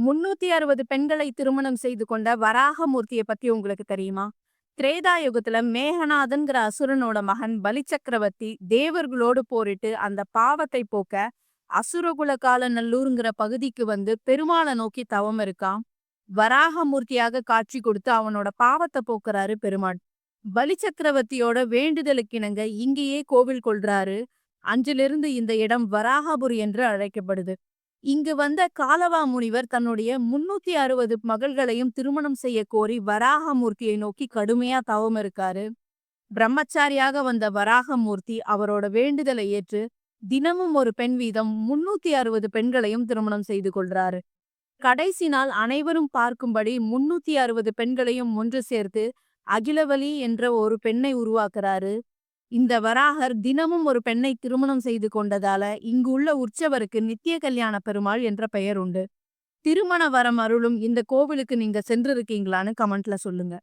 முன்னூத்தி அறுபது பெண்களை திருமணம் செய்து கொண்ட வராகமூர்த்தியை பத்தி உங்களுக்கு தெரியுமா? திரேதா யுகத்துல மேகநாதன்கிற அசுரனோட மகன் பலிச்சக்கரவர்த்தி தேவர்களோடு போரிட்டு அந்த பாவத்தை போக்க அசுரகுலகால நல்லூருங்கிற பகுதிக்கு வந்து பெருமாளை நோக்கி தவம் இருக்கான். வராகமூர்த்தியாக காட்சி கொடுத்து அவனோட பாவத்தை போக்குறாரு பெருமாள். பலிச்சக்கரவர்த்தியோட வேண்டுதலுக்கிணங்க இங்கேயே கோவில் கொள்றாரு. அஞ்சிலிருந்து இந்த இடம் வராகபுரி என்று அழைக்கப்படுது. இங்கு வந்த காலவா முனிவர் தன்னுடைய முன்னூத்தி அறுபது மகள்களையும் திருமணம் செய்ய கோரி வராகமூர்த்தியை நோக்கி கடுமையா தவம் இருக்காரு. பிரம்மச்சாரியாக வந்த வராகமூர்த்தி அவரோட வேண்டுதலை ஏற்று தினமும் ஒரு பெண் வீதம் முன்னூத்தி அறுபது பெண்களையும் திருமணம் செய்து கொள்றாரு. கடைசி நாள் அனைவரும் பார்க்கும்படி முன்னூத்தி அறுபது பெண்களையும் ஒன்று சேர்த்து அகிலவலி என்ற ஒரு பெண்ணை உருவாக்குறாரு. இந்த வராகர் தினமும் ஒரு பெண்ணை திருமணம் செய்து கொண்டதால இங்கு உள்ள உற்சவருக்கு நித்திய கல்யாண பெருமாள் என்ற பெயர் உண்டு. திருமண வரம் அருளும் இந்த கோவிலுக்கு நீங்க சென்றிருக்கீங்களான்னு கமெண்ட்ல சொல்லுங்க.